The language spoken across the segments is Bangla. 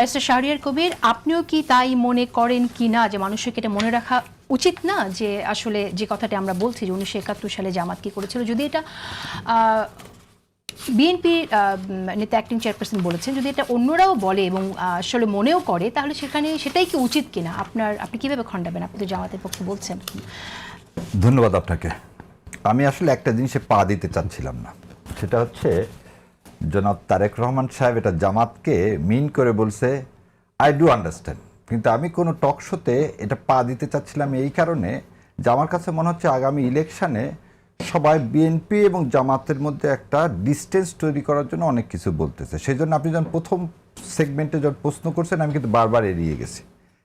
ব্যারিস্টার শাহরিয়ার কবির, আপনিও কি তাই মনে করেন কি না যে মানুষকে এটা মনে রাখা উচিত না? যে আসলে যে কথাটা আমরা বলছি যে উনিশশো একাত্তর সালে জামাত কি করেছিল, যদি এটা বিএনপি নেতা অ্যাক্টিং চেয়ারপারসন বলেছেন, যদি এটা অন্যরাও বলে এবং আসলে মনেও করে, তাহলে সেখানে সেটাই কি উচিত কিনা? আপনার, আপনি কীভাবে খণ্ডাবেন? আপনি তো জামাতের পক্ষে বলছেন। ধন্যবাদ আপনাকে। আমি আসলে একটা জিনিসে পা দিতে চাচ্ছিলাম না। সেটা হচ্ছে জনাব তারেক রহমান সাহেব এটা জামাতকে মিন করে বলছে আই ডু আন্ডারস্ট্যান্ড কিন্তু আমি কোনো টক শোতে এটা পা দিতে চাচ্ছিলাম এই কারণে যে আমার কাছে মনে হচ্ছে আগামী ইলেকশানে সবাই বিএনপি এবং জামাতের মধ্যে একটা ডিস্টেন্স তৈরি করার জন্য অনেক কিছু বলতেছে। সেই জন্য আপনি যখন প্রথম সেগমেন্টে যখন প্রশ্ন করছেন, আমি কিন্তু বারবার এড়িয়ে গেছি।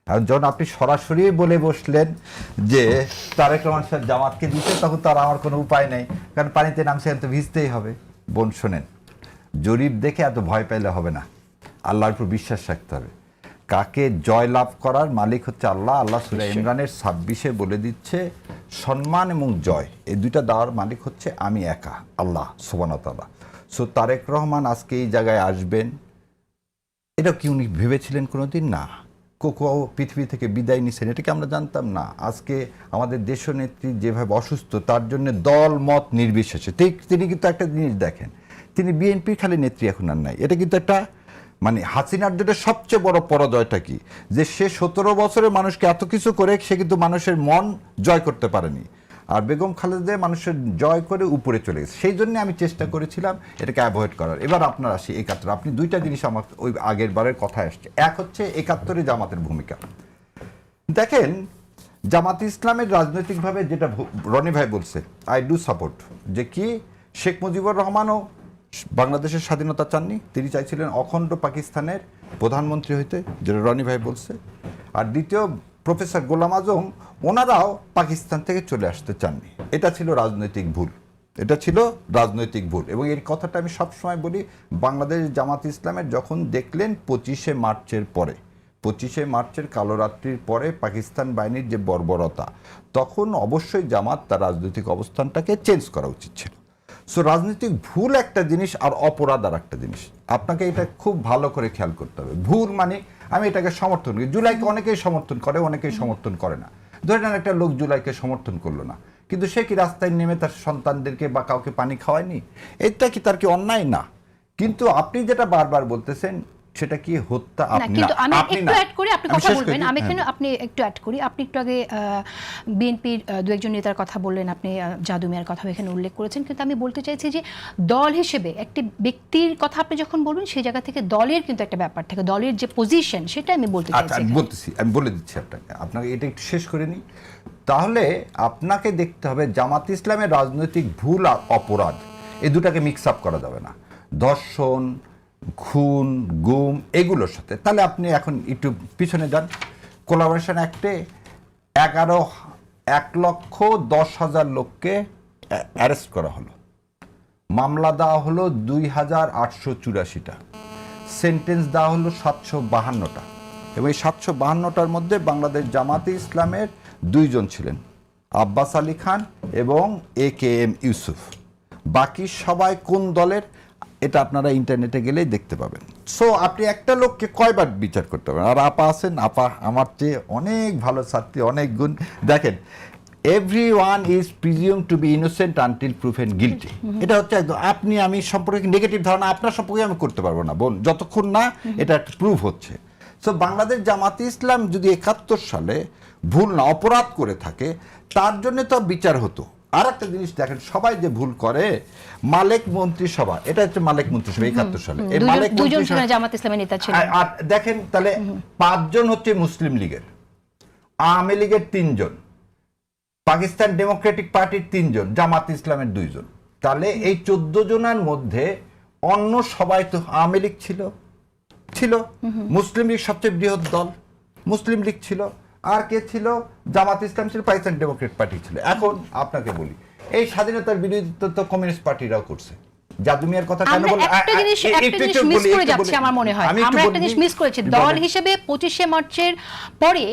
আর যখন আপনি সরাসরি বলে বসলেন যে তারেক রহমান সাহেব জামাতকে দিতে তখন তার আমার কোনো উপায় নেই। কারণ পানিতে নামছে তো ভিজতেই হবে। বোন, শোনেন জরিপ দেখে এত ভয় পাইলে হবে না। আল্লাহর উপর বিশ্বাস রাখতে হবে। কাকে জয় লাভ করার মালিক হচ্ছে আল্লাহ। আল্লাহ সুরা ইমরানের ছাব্বিশে বলে দিচ্ছে সম্মান এবং জয় এই দুইটা দেওয়ার মালিক হচ্ছে আমি একা আল্লাহ সোবানতাল্লাহ সো তারেক রহমান আজকে এই জায়গায় আসবেন। এটা কি উনি ভেবেছিলেন কোনোদিন? না। কোকো পৃথিবী থেকে বিদায় নিছেন এটাকে আমরা জানতাম? না। আজকে আমাদের দেশনেত্রী যেভাবে অসুস্থ তার জন্য দল মত নির্বিশেষে। ঠিক তিনি কিন্তু একটা জিনিস দেখেন তিনি বিএনপির খালি নেত্রী এখন আর নাই। এটা কিন্তু একটা মানে হাসিনার জন্য সবচেয়ে বড় পরাজয়টা কি? যে সে সতেরো বছরে মানুষকে এত কিছু করে, সে কিন্তু মানুষের মন জয় করতে পারেনি। আর বেগম খালেদা মানুষের জয় করে উপরে চলে গেছে। সেই জন্য আমি চেষ্টা করেছিলাম এটাকে অ্যাভয়েড করার। এবার আপনার আসি, একাত্তর। আপনি দুইটা জিনিস আমার ওই আগের বারের কথায় আসছে। এক হচ্ছে একাত্তরে জামাতের ভূমিকা। দেখেন, জামাত ইসলামের রাজনৈতিকভাবে যেটা রনি ভাই বলছে আই ডু সাপোর্ট যে কি? শেখ মুজিবুর রহমানও বাংলাদেশের স্বাধীনতা চাননি, তিনি চাইছিলেন অখণ্ড পাকিস্তানের প্রধানমন্ত্রী হইতে, যেটা রনি ভাই বলছে। আর দ্বিতীয় প্রফেসর গোলাম আজম, ওনারাও পাকিস্তান থেকে চলে আসতে চাননি। এটা ছিল রাজনৈতিক ভুল। এটা ছিল রাজনৈতিক ভুল। এবং এই কথাটা আমি সবসময় বলি, বাংলাদেশ জামাত ইসলামের যখন দেখলেন পঁচিশে মার্চের পরে, পঁচিশে মার্চের কালোরাত্রির পরে পাকিস্তান বাহিনীর যে বর্বরতা, তখন অবশ্যই জামাত তার রাজনৈতিক অবস্থানটাকে চেঞ্জ করা উচিত ছিল। সো রাজনৈতিক ভুল একটা জিনিস আর অপরাধ আর একটা জিনিস। আপনাকে এটা খুব ভালো করে খেয়াল করতে হবে। ভুল মানে আমি এটাকে সমর্থন করি। জুলাইকে অনেকেই সমর্থন করে, অনেকেই সমর্থন করে না। ধরে নেন একটা লোক জুলাইকে সমর্থন করল না। কিন্তু সে কি রাস্তায় নেমে তার সন্তানদেরকে বা কাউকে পানি খাওয়ায়নি? এটা কি তার কি অন্যায়? না। কিন্তু আপনি যেটা বারবার বলতেছেন সেটা কি হত্যা? আপনি কিন্তু না, আমি একটু অ্যাড করি আপনি কথা বলবেন। আমি হ্যাঁ। কেন আপনি একটু অ্যাড করি। আপনি একটু আগে বিএনপির দু একজন নেতার কথা বললেন আপনি জাদু মিয়ার কথা এখানে উল্লেখ করেছেন। কিন্তু আমি বলতে চাইছি যে দল হিসেবে একটি ব্যক্তির কথা আপনি যখন বলবেন সেই জায়গা থেকে দলের কিন্তু একটা ব্যাপার থাকে। দলের যে পজিশন সেটা আমি বলতে আচ্ছা চাইছি। বলতেছি আমি বলে দিচ্ছি আপনাকে। আপনাকে এটা একটু শেষ করে নিই। তাহলে আপনাকে দেখতে হবে জামাত ইসলামের রাজনৈতিক ভুল আর অপরাধ। এই দুটাকে মিক্স আপ করা যাবে না। ধর্ষণ খুন, গুম এগুলোর সাথে। তাহলে আপনি এখন একটু পিছনে যান। কোলাবোরেশন অ্যাক্টে এগারো, এক লক্ষ দশ হাজার লোককে অ্যারেস্ট করা হলো। মামলা দেওয়া হলো দুই হাজার আটশো চুরাশিটা। সেন্টেন্স দেওয়া হলো সাতশো বাহান্নটা। এবং এই সাতশো বাহান্নটার মধ্যে বাংলাদেশ জামাতে ইসলামের দুইজন ছিলেন, আব্বাস আলী খান এবং এ কে এম ইউসুফ। বাকি সবাই কোন দলের? এটা আপনারা ইন্টারনেটে গেলেই দেখতে পাবেন। সো আপনি একটা লোককে কয়বার বিচার করতে পারেন আর আপা আছেন? আপা আমার চেয়ে অনেক ভালো ছাত্রী, অনেক গুণ। দেখেন everyone is presume to be innocent until proven guilty এটা হচ্ছে একদম, আপনি, আমি সম্পর্কে নেগেটিভ ধারণা? আপনার সম্পর্কে আমি করতে পারব না। বোন, যতক্ষণ না এটা একটা প্রুফ হচ্ছে। সো বাংলাদেশ জামাতে ইসলাম যদি একাত্তর সালে ভুল না, অপরাধ করে থাকে, তার জন্য তো বিচার হতো। আর একটা জিনিস দেখেন সবাই যে ভুল করে মালেক মন্ত্রিসভা এটা হচ্ছে মালেক মন্ত্রিসভা একাত্তর সালে। এই মালেক আর দেখেন তাহলে পাঁচজন হচ্ছে মুসলিম লীগের আওয়ামী লীগের তিনজন পাকিস্তান ডেমোক্রেটিক পার্টির তিনজন জামাত ইসলামের দুইজন। তাহলে এই চোদ্দ জনের মধ্যে অন্য সবাই তো আওয়ামী লীগ ছিল। ছিল। মুসলিম লীগ সবচেয়ে বৃহৎ দল। মুসলিম লীগ ছিল। আর কে ছিল? জামাত ইসলাম ছিল, পাকিস্তান ডেমোক্রেট পার্টি ছিল। এখন আপনাকে বলি, এই স্বাধীনতার বিরোধিতা তো কমিউনিস্ট পার্টিরাও করছে। জাদু মিয়ার কথা কেন একটা জিনিস একটা জিনিস মিস করে যাচ্ছে আমার মনে হয়। আমরা একটা জিনিস মিস করেছি। দল হিসেবে পঁচিশে মার্চের পরে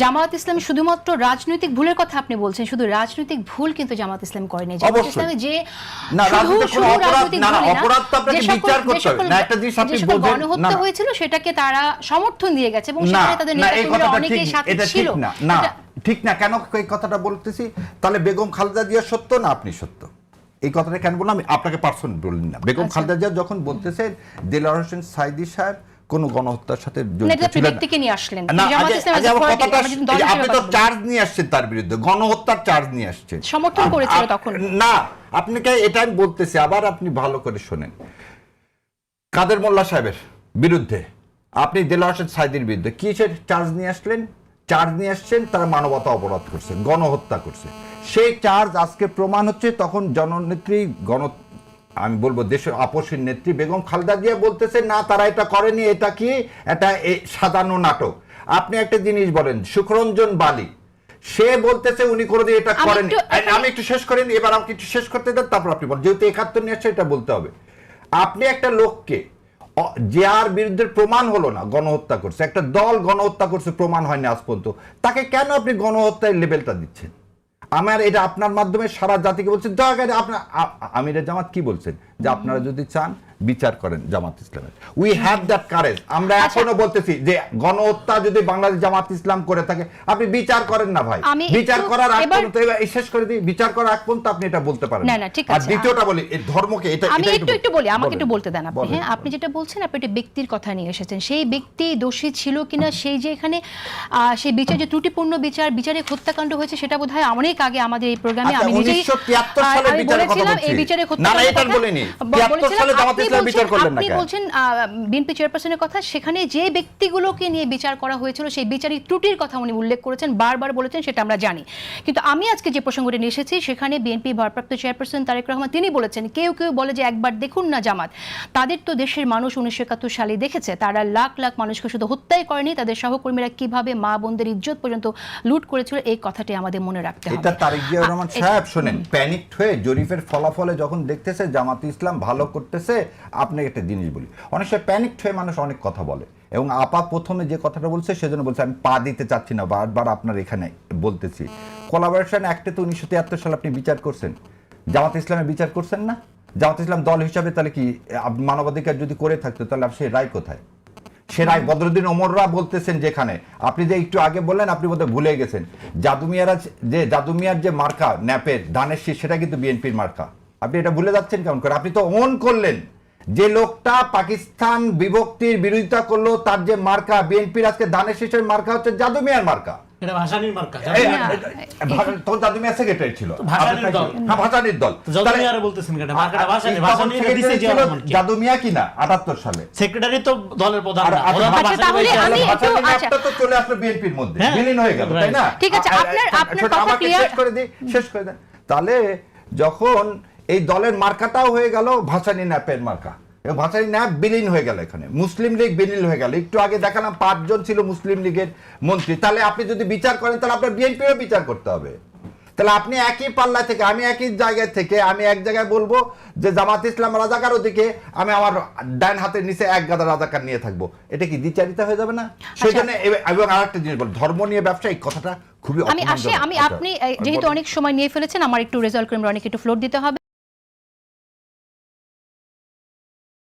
জামাত ইসলাম শুধুমাত্র রাজনৈতিক ভুলের কথা আপনি বলছেন শুধু রাজনৈতিক ভুল কিন্তু জামাত ইসলাম করেনি। জামাত ইসলামে যে না, রাজনৈতিক না, অপরাধ তো আপনাকে বিচার করতে হবে। না, একটা জিনিস আপনি গণহত্যা। হয়েছিল সেটাকে তারা সমর্থন দিয়ে গেছে এবং সেখানে তাদের নেতাকর্মীরা অনেকেই ঠিক সাথে ছিল। না। না ঠিক না। কেন এই কথাটা বলতেছি? তাহলে বেগম খালেদা জিয়া সত্য না আপনি সত্য? এই কথাটা কেন বললাম? আমি আপনাকে পার্সন বললেন না। বেগম আচ্ছা। খালেদা জিয়া যখন বলতেছেন দেলার হোসেন সাইদি সাহেব কোন গণহত্যার সাথে এটা আপনি দল তো চার্জ নিয়ে আসছেন তার বিরুদ্ধে গণহত্যার চার্জ নিয়ে আসছেন সমর্থন করেছিল তখন। না আপনাকে এটা আমি বলতেছি আবার আপনি ভালো করে শোনেন। কাদের মোল্লা সাহেবের বিরুদ্ধে? আপনি দেলার হোসেন সাইদির বিরুদ্ধে কিসের চার্জ নিয়ে আসলেন? চার্জ নিয়ে আসছেন তারা মানবতা অপরাধ করছে গণহত্যা করছে। সেই চার্জ আজকে প্রমাণ হচ্ছে তখন জননেত্রী গণ আমি বলব দেশের আপসীর নেত্রী বেগম খালেদা জিয়া বলতেছে না তারা এটা করেনি এটা কি? এটা সাজানো নাটক। আপনি একটা জিনিস বলেন সুখরঞ্জন বালি সে বলতেছে উনি কোনোদিন এটা করেনি। আমি একটু শেষ করেন এবার আমাকে একটু শেষ করতে দেন তারপর আপনি বলেন। যেহেতু একাত্তর নিয়ে আসছে এটা বলতে হবে। আপনি একটা লোককে যে আর বিরুদ্ধে প্রমাণ হলো না গণহত্যা করছে একটা দল গণহত্যা করছে প্রমাণ হয়নি আজ পর্যন্ত। তাকে কেন আপনি গণহত্যার লেভেলটা দিচ্ছেন? আমার এটা আপনার মাধ্যমে সারা জাতিকে বলছেন দয়া করে আপনার আমিরের জামাত কি বলছেন? যে আপনারা যদি চান বিচার করেন জামাত ইসলামের। উই হ্যাভ দ্যাট কারেজ আমরা আচ্ছা। এখনও বলতেছি যে গণহত্যা যদি বাংলাদেশ জামাত ইসলাম করে থাকে আপনি বিচার করেন না ভাই। বিচার করার আগ পর্যন্ত শেষ করে দিই বিচার করার আগ পর্যন্ত আপনি এটা বলতে পারেন। না, না, ঠিক আছে। আর দ্বিতীয়টা বলি এই ধর্মকে এটা আমি একটু একটু বলি আমাকে একটু বলতে দেন আপনি। হ্যাঁ আপনি যেটা বলছেন আপনি একটা ব্যক্তির কথা নিয়ে এসেছেন। সেই ব্যক্তি দোষী ছিল কিনা সেই যে এখানে আহ, সেই বিচার যে ত্রুটিপূর্ণ বিচার বিচারে হত্যাকাণ্ড হয়েছে সেটা বোধহয় অনেক আগে আমাদের এই প্রোগ্রামে আচ্ছা, আমি নিজেই 1973 আহ, সালে আমি বলেছিলাম এই। বিচারে না, না, হত্যাকাণ্ডের এটা কথা বলিনি। ব- 73 বলেছিলাম, সালে আপনি বলছেন- করলেন না আপনি কেন? বলছেন বিএনপি চেয়ারপারসনের কথা সেখানে যে ব্যক্তিগুলোকে নিয়ে বিচার করা হয়েছিল সেই বিচারিক ত্রুটির কথা উনি উল্লেখ করেছেন বারবার বলেছেন সেটা আমরা জানি কিন্তু আমি আজকে যে প্রসঙ্গটি নিয়ে এসেছি সেখানে বিএনপি ভারপ্রাপ্ত চেয়ারপারসন তারেক রহমান তিনি বলেছেন কেউ কেউ বলে যে একবার দেখুন না জামাত তাদের তো দেশের মানুষ উনিশশো একাত্তর সালে দেখেছে তারা লাখ লাখ মানুষকে শুধু হত্যাই করেনি তাদের সহকর্মীরা কীভাবে মা বোনদের ইজ্জত পর্যন্ত লুট করেছিল এই কথাটি আমাদের মনে রাখতে হবে এটা তারেক জিয়া রহমান সাহেব শোনেন প্যানিকড হয়ে জরিপের ফলাফলে যখন দেখতেছে জামাত ইসলাম ভালো করতেছে, আপনাকে একটা জিনিস বলি। অনেক সময় প্যানিকড হয়ে মানুষ অনেক কথা বলে এবং আপা প্রথমে যে কথাটা বলছে সেজন্য বলছে, আমি পা দিতে চাচ্ছি না, বারবার আপনার এখানে বলতেছি। কোলাবোরেশন অ্যাক্টে তো উনিশশো তিয়াত্তর সালে আপনি বিচার করছেন। জামাত ইসলামের বিচার করছেন না? জামাত ইসলাম দল হিসাবে তাহলে কি মানবাধিকার যদি করে থাকতো তাহলে সে রায় কোথায়? সে রায় বদরুদ্দিন ওমররা বলতেছেন যেখানে। আপনি যে একটু আগে বললেন, আপনি বোধহয় ভুলে গেছেন। জাদুমিয়ারা যে জাদুমিয়ার যে মার্কা, ন্যাপের ধানের সেটা কিন্তু বিএনপির মার্কা। আপনি এটা ভুলে যাচ্ছেন কেমন করে? আপনি তো অন করলেন। যে লোকটা পাকিস্তান বিভক্তির বিরোধিতা করল তার যে মার্কা বিএনপির আজকে ধানের শীষের মার্কা হচ্ছে মার্কা। মার্কা সেক্রেটারি ছিল। দল। হ্যাঁ তাহলে- মিয়ারে কেন? আটাত্তর সালে? সেক্রেটারি তো দলের প্রধান তো চলে আসলো বিএনপির মধ্যে। হ্যাঁ, বিলীন হয়ে গেল তাই না? ঠিক আছে, আর- আর- আপনার- আপনার কথা আমাকে শেষ করে দিই শেষ করে দেন। তাহলে যখন এই দলের মার্কাটাও হয়ে গেল ভাসানি ন্যাপের মার্কা। এবং ভাসানি ন্যাপ বিলীন হয়ে গেল এখানে। মুসলিম লীগ বিলীন হয়ে গেল। একটু আগে দেখালাম পাঁচজন ছিল মুসলিম লীগের মন্ত্রী। তাহলে আপনি যদি বিচার করেন তাহলে আপনার বিএনপিও বিচার করতে হবে। তাহলে আপনি একই পাল্লা থেকে আমি একই জায়গায় থেকে আমি এক জায়গায় বলব যে জামাত ইসলাম রাজাকার ওদিকে আমি আমার ডান হাতের নিচে এক গাদা রাজাকার নিয়ে থাকব। এটা কি দ্বিচারিতা হয়ে যাবে না? সেই জন্য এবং আরেকটা জিনিস বল ধর্ম নিয়ে ব্যবসা এই কথাটা খুবই আমি আসি আমি আপনি যেহেতু অনেক সময় নিয়ে ফেলেছেন আমার একটু রেজাল্ট করে অনেক একটু ফ্লোর দিতে হবে।